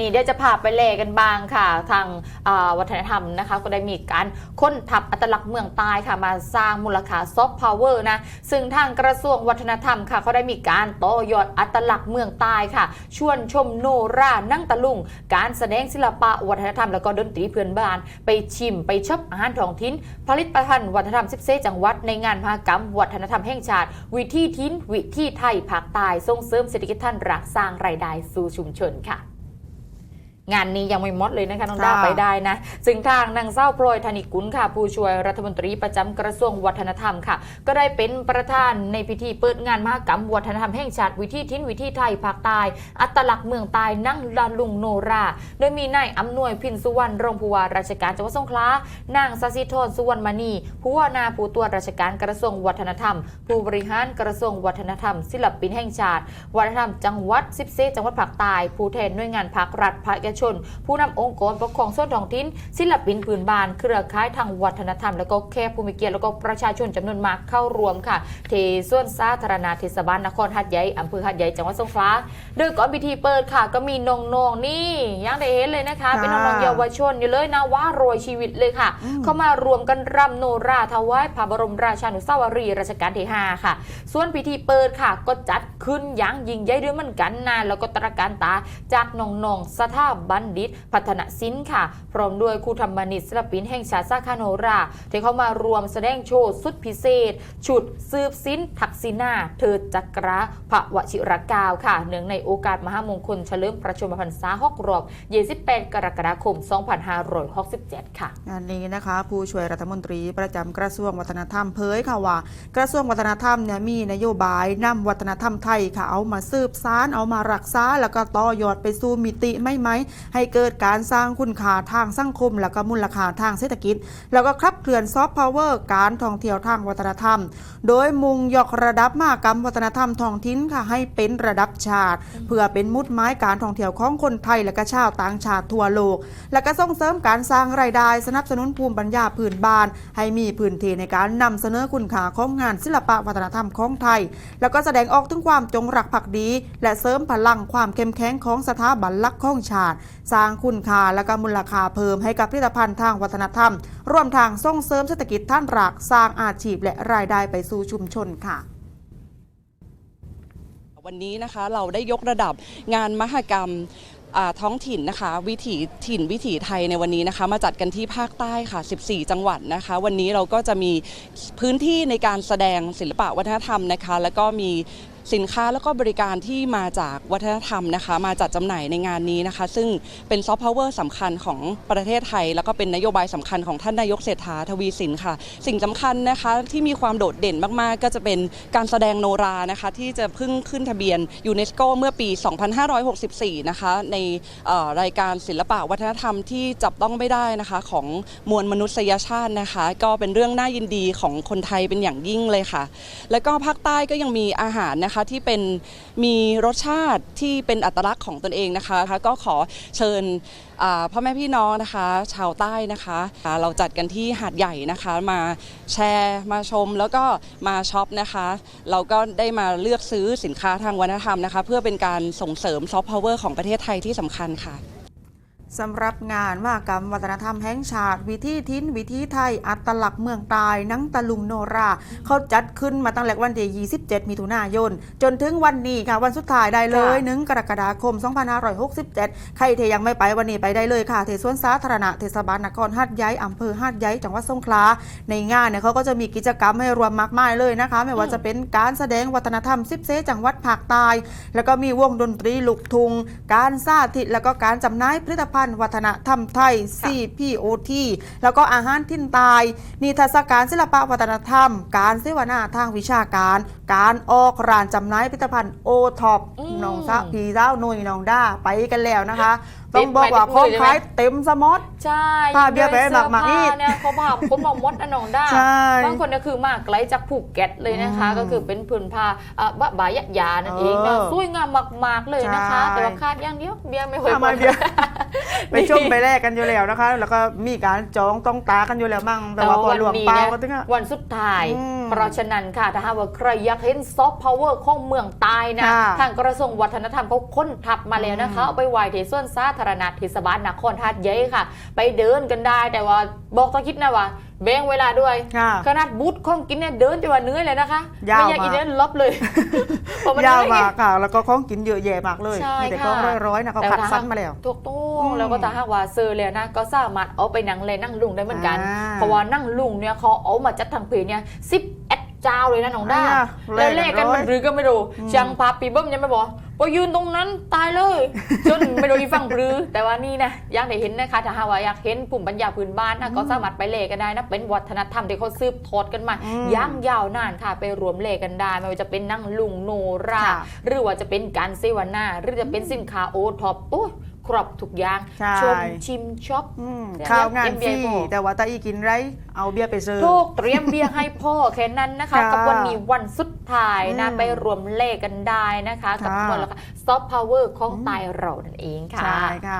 นี้เดี๋ยวจะพาไปแลกันบ้างค่ะ ทางวัฒนธรรมนะคะ ก็ได้มีการค้นทับอัตลักษณ์เมืองใต้ค่ะมาสร้างมูลค่าซอฟต์พาวเวอร์นะซึ่งทางกระทรวงวัฒนธรรมค่ะเขาได้มีการโต่อยอดอัตลักษณ์เมืองใต้ค่ะ ชวนชมโนรานั่งตะลุง การแสดงศิลปะวัฒนธรรม แล้วก็ดนตรีเพื่อนบ้าน ไปชิมไปชอบอาหารท้องถิ่นผลิตภัณฑ์วัฒนธรรม14จังหวัดในงานมหกรรม วัฒนธรรมแห่งชาติ วิถีทิ้นวิถีไทยภาคใต้ส่งเสริมเศรษฐกิจท่านรักสร้างรายได้สู่ชุมชนค่ะ งานนี้ยังไม่หมดเลยนะคะน้องดาวค่ะไปได้นะซึ่งทางนางเศร้าโปรยธนิกุลค่ะ ผู้ช่วยรัฐมนตรีประจำกระทรวงวัฒนธรรมค่ะ ก็ได้เป็นประธานในพิธีเปิดงานมหกรรมวัฒนธรรมแห่งชาติวิถีทิ้นวิถีไทยภาคใต้อัตลักษณ์เมืองใต้นั่งลาลุงโนรา โดยมีนายอำนวยพินสุวรรณรองผู้ว่าราชการจังหวัดสงขลานางสศิธรสุวรรณมณีผู้ว่านาผู้ตรวจราชการกระทรวงวัฒนธรรม ผู้บริหารกระทรวงวัฒนธรรม ศิลปินแห่งชาติ วัฒนธรรมจังหวัด 14 จังหวัดภาคใต้ผู้แทนหน่วยงานภาครัฐภาคเอกชน ผู้นำองค์กรปกครองส่วนท้องถิ่นศิลปินพื้นบ้าน เครือข่ายทางวัฒนธรรม แล้วก็แขกผู้มีเกียรติแล้วก็ประชาชนจำนวนมากเข้ารวมค่ะเทส่วนสาธารณะเทศบาลนครหัดใหญ่อำเภอหัดใหญ่จังหวัดสงขลาโดยก่อนพิธีเปิดค่ะ ก็มีน้องๆนี่ยังได้เห็นเลยนะคะ เป็นน้องๆเยาวชนอยู่เลยนะว่าโรวยชีวิตเลยค่ะ เข้ามารวมกันรำโนราถวายพระบรมราชานุสาวรีย์รัชกาลที่5ค่ะ ส่วนพิธีเปิดค่ะ ก็จัดขึ้นอย่างยิ่งใหญ่ด้วยเหมือนกันนะแล้วก็ตระการตาจากน้องๆสถาบันดิต พัฒนศิลป์ค่ะ พร้อมด้วยครูธรรมนิตศิลปินแห่งชาติสาขาโนราที่เขามารวมแสดงโชว์สุดพิเศษ ชุดสืบสินทักษิณาเทิดจักระพระวชิรกาวค่ะเนื่องในโอกาสมหามงคลเฉลิมพระชนมพรรษาหกรอบ28กรกฎาคม 2567 ค่ะงานนี้นะคะ ผู้ช่วยรัฐมนตรีประจำกระทรวงวัฒนธรรมเผยค่ะว่า กระทรวงวัฒนธรรมเนี่ยมีนโยบายนำวัฒนธรรมไทยค่ะเอามาสืบสานเอามารักษาแล้วก็ต่อยอดไปสู่มิติไม่ไหมให้เกิดการสร้างคุณค่าทางสังคม แล้วก็มูลค่าทางเศรษฐกิจ แล้วก็ขับเคลื่อนซอฟต์พาวเวอร์การท่องเที่ยวทางวัฒนธรรม โดยมุ่งยกระดับมากรรมวัฒนธรรมท้องถิ่นค่ะให้เป็นระดับชาติ เพื่อเป็นมุดไม้การท่องเที่ยวของคนไทยและก็ชาวต่างชาติทั่วโลก และก็ส่งเสริมการสร้างรายได้ สนับสนุนภูมิปัญญาพื้นบ้าน ให้มีพื้นที่ในการนำเสนอคุณค่าของงานศิลปะวัฒนธรรมของไทย แล้วก็แสดงออกถึงความจงรักภักดี และเสริมพลังความเข้มแข็งของสถาบันลักของชาติสร้างคุณค่าและก็มูลค่าเพิ่มให้กับผลิตภัณฑ์ทางวัฒนธรรม ร่วมทางส่งเสริมเศรษฐกิจท่านรากสร้างอาชีพและรายได้ไปสู่ชุมชนค่ะวันนี้นะคะเราได้ยกระดับงานมหกรรมท้องถิ่นนะคะวิถีถิ่นวิถีไทยในวันนี้นะคะ มาจัดกันที่ภาคใต้ค่ะ 14 จังหวัดนะคะ วันนี้เราก็จะมีพื้นที่ในการแสดงศิลปะวัฒนธรรมนะคะ แล้วก็มีสินค้าแล้วก็บริการที่มาจากวัฒนธรรมนะคะ มาจัดจำหน่ายในงานนี้นะคะ ซึ่งเป็นซอฟต์พาวเวอร์สำคัญของประเทศไทย แล้วก็เป็นนโยบายสำคัญของท่านนายกเศรษฐาทวีสินค่ะ สิ่งสำคัญนะคะที่มีความโดดเด่นมากๆ ก็จะเป็นการแสดงโนรานะคะ ที่จะเพิ่งขึ้นทะเบียนยูเนสโกเมื่อปี 2564 นะคะ ในรายการศิลปะวัฒนธรรมที่จับต้องไม่ได้นะคะ ของมวลมนุษยชาตินะคะ ก็เป็นเรื่องน่ายินดีของคนไทยเป็นอย่างยิ่งเลยค่ะ แล้วก็ภาคใต้ก็ยังมีอาหารนะคะที่เป็นมีรสชาติที่เป็นอัตลักษณ์ของตนเองนะคะก็ขอเชิญพ่อแม่พี่น้องนะคะ ชาวใต้นะคะ เราจัดกันที่หาดใหญ่นะคะมาแชร์มาชมแล้วก็มาช็อปนะคะ เราก็ได้มาเลือกซื้อสินค้าทางวัฒนธรรมนะคะ เพื่อเป็นการส่งเสริมซอฟต์พาวเวอร์ของประเทศไทยที่สำคัญค่ะ สำหรับงานมหกรรมวัฒนธรรมแห่งชาติ วิถีทิ้นวิถีไทย อัตลักษณ์เมืองตายหนังตะลุงโนรา เขาจัดขึ้นมาตั้งแต่วันที่27 มิถุนายน จนถึงวันนี้ค่ะ วันสุดท้ายได้เลยหนึ่งกรกฎาคม 2567 ใครเทยังไม่ไปวันนี้ไปได้เลยค่ะเทสวนสาธารณะเทศบาลนครหัดใหญ่อำเภอหัดใหญ่จังหวัดสงขลาในงานเนี่ยเขาก็จะมีกิจกรรมให้รวมมากมายเลยนะคะ ไม่ว่าจะเป็นการแสดงวัฒนธรรมซิบเซจังหวัดภาคใต้แล้วก็มีวงดนตรีลูกทุงการสาธิตแล้วก็การจำหน่ายผลิตภัณฑ์วัฒนธรรมไทย CPOT แล้วก็อาหารทิ้นตาย นิทรรศการศิลปะวัฒนธรรม การเสวนาทางวิชาการ การออกร้านจำหน่ายผลิตภัณฑ์โอท็อปอืมน้องซะพีเจ้าหนุ่ยน้องด้าไปกันแล้วนะคะเต็ต้อมงบอกว่าไปของทุกมือเลยไหม ขายเต็มสมอด ใช่ผ้าเบี้ยแปะหนักหมากอีกเสื้อผ้เนี่ยเขาผ้าคนมามดอะน้องได้ใช่บางคนเนี่ยคือมาไกลจากภูเก็ตเลยนะคะ อืมก็คือเป็นผืนผ้าอะบะบายะยานั่นเองเอนะอสวยงามมากๆเลยนะคะ ใช่แต่ว่าคาดอย่างเดียวเบียร์ไม่เคยเอามาเบียร์ ไปชมไปแลกกันอยู่แล้วนะคะ แล้วก็มีการจองต้องตากันอยู่แล้วมั่งแต่ว่าพอหลวงเปล่าก็ถึงอะ วันสุดท้าย อืมเพราะฉะนั้นค่ะถ้าหากว่าใครอยากเห็นซอฟต์พาวเวอร์ของเมืองใต้นะ ค่ะทางกระทรวงวัฒนธรรมเขาค้นทับมาแล้วนะคะอืมเอาไปไว้ที่ส่วนสาธารณะเทศบาลนครธาตุเย้ค่ะ ไปเดินกันได้แต่ว่าบอกต้องคิดนะว่าแบ่งเวลาด้วย ค่ะขนาดบูธของกินเนี่ยเดินจนว่าเหนื่อยเลยนะคะยาวไม่อยากมาก อีเดินลบเลยเพราะมันยาวเหนื่อยไงมากค่ะ แล้วก็ของกินเยอะแยะมากเลยใช่มีแต่ค่ะของร้อยๆนะเขาคัดสั้นมาแล้ว ถูกต้ออืงมแล้วก็ถ้าหากว่าเซอร์เลยนะ ก็สามารถเอาไปนั่งเลยนั่งลุงได้เหมือนกัน อ่าเพราะว่านั่งลุงเนี่ยเขาเอามาจัดทางเพจเนี่ยสิบ เอ็ดเจ้าเลยนะน้องด้าอ่าแล้วเลขกันร้อยมันหรือก็ไม่รู้อืมช่างภาพปีเบิ้มยังไม่บอกพอยืนตรงนั้นตายเลยจนไม่รู้อีฟังปรือ แต่ว่านี่นะอยากได้เห็นนะคะถ้าหากว่าอยากเห็นภูมิปัญญาพื้นบ้านนะก็สามารถไปเลขกันได้นะเป็นวัฒนธรรมที่เขาสืบทอดกันมาอืมย่างยาวนานค่ะไปรวมเลขกันได้ ไม่ว่าจะเป็นนั่งลุงโนรา ค่ะ หรือว่าจะเป็นการเซวนาหรือจะเป็นสินค้าโอท็อปโอ้ย ครบทุกอย่างใช่ ชมชิมช็อปอืมเนี่ยข้าวงานเอ็มฟบีรีไอบอกแต่ว่าตาอีกินไรเอาเบียร์ไปเสิร์ฟถูกเตรียมเบียร์ให้พ่อแค่นั้นนะคะ ค่ะกับวันนี้วันสุดท้ายนะอืมไปรวมเลขกันได้นะคะ กับค่ะคนละซอฟต์พาวเวอร์ของไตายเรานั่นเองค่ะ ใช่ค่ะ